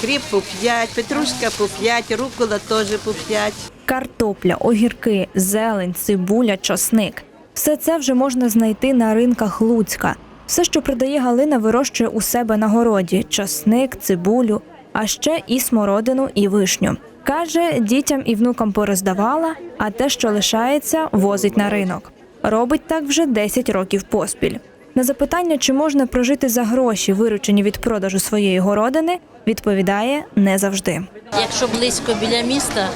Кріп по 5, петрушка по 5, рукола теж по 5. Картопля, огірки, зелень, цибуля, чосник. Все це вже можна знайти на ринках Луцька. Все, що продає Галина, вирощує у себе на городі: чосник, цибулю, а ще і смородину і вишню. Каже, дітям і внукам пороздавала, а те, що лишається, возить на ринок. Робить так вже 10 років поспіль. На запитання, чи можна прожити за гроші, виручені від продажу своєї городини, відповідає не завжди. Якщо близько біля міста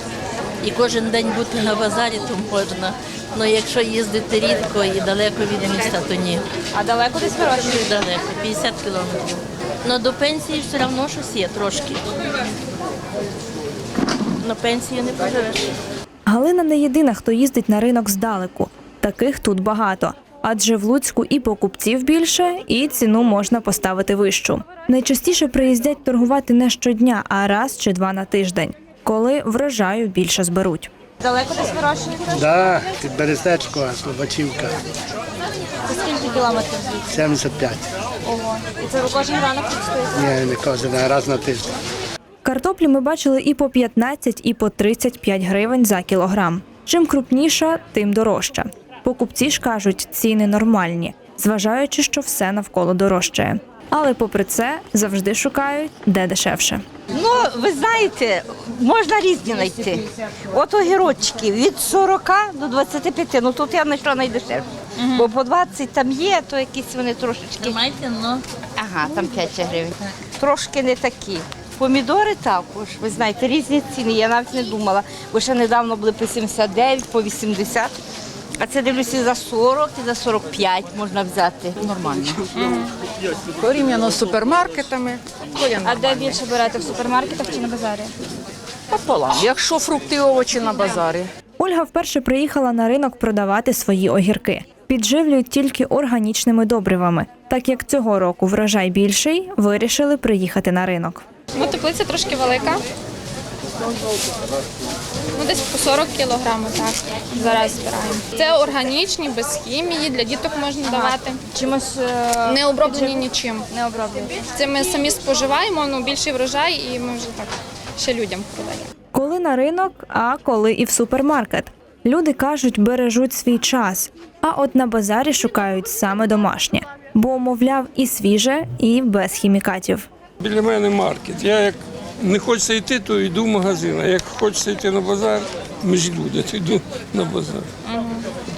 і кожен день бути на базарі, то можна. Ну якщо їздити рідко і далеко від міста, то ні. А далеко десь Дуже далеко, 50 кілометрів. Ну до пенсії все одно щось є трошки. На пенсію не поживеш. Галина не єдина, хто їздить на ринок здалеку. Таких тут багато. Адже в Луцьку і покупців більше, і ціну можна поставити вищу. Найчастіше приїздять торгувати не щодня, а раз чи два на тиждень, коли врожаю більше зберуть. Далеко десь вирощуєте? Да, під Берестечко, Слобачівка, Це скільки кілометрів звідси? 75. Ого. І це ви кожен ранок стоїте? Ні, не кожен, а раз на тиждень. Картоплі ми бачили і по 15, і по 35 гривень за кілограм. Чим крупніша, тим дорожча. Покупці ж кажуть, ціни нормальні, зважаючи, що все навколо дорожчає. Але попри це завжди шукають де дешевше. Ну, ви знаєте, можна різні знайти. От огірочки від 40 до 25, ну тут я знайшла найдешевше. Бо по 20 там є, то якісь вони трошечки. Тримайте, ну. Ага, там 5 гривень. Трошки не такі. Помідори також, ви знаєте, різні ціни. Я навіть не думала, бо ще недавно були по 79, по 80. А це дивлюся за 40 і за 45 можна взяти. Нормально. порівняно з супермаркетами, то я А де більше берете в супермаркетах чи на базарі? пополам. Якщо фрукти і овочі на базарі. Ольга вперше приїхала на ринок продавати свої огірки. Підживлюють тільки органічними добривами. Так як цього року врожай більший, вирішили приїхати на ринок. Ну, теплиця трошки велика. Ну, десь по 40 кілограмів, так. Зараз збираємо. Це органічні, без хімії, для діток можна давати. Чимось е, Не оброблені нічим. не оброблюєте? Це ми самі споживаємо, ну, більший врожай, і ми вже так ще людям продаємо. Коли на ринок, а коли і в супермаркет. Люди кажуть, бережуть свій час, а от на базарі шукають саме домашнє, бо, мовляв, і свіже, і без хімікатів. Біля мене маркет. Я як не хочеться йти, то йду в магазин. А як хочеться йти на базар, ми ж люди, то йду на базар.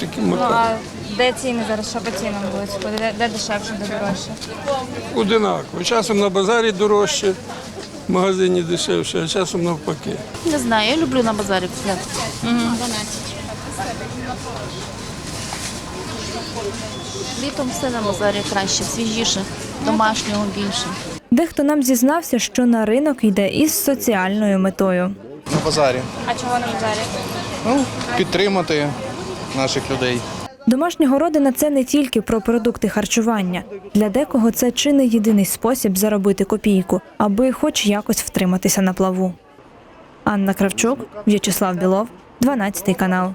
Такі Ну, маркети. а де ціни зараз? Що по цінам будуть? Де, де дешевше, де дорожче? Одинаково. Часом на базарі дорожче, в магазині дешевше, а часом навпаки. Не знаю, я люблю на базарі купляти. Літом все на базарі краще, свіжіше, домашнього більше. Дехто нам зізнався, що на ринок йде із соціальною метою. на базарі. А чого на базарі? Ну, підтримати наших людей. Домашня городина це не тільки про продукти харчування. Для декого це чи не єдиний спосіб заробити копійку, аби хоч якось втриматися на плаву. Анна Кравчук, В'ячеслав Білов, 12 канал.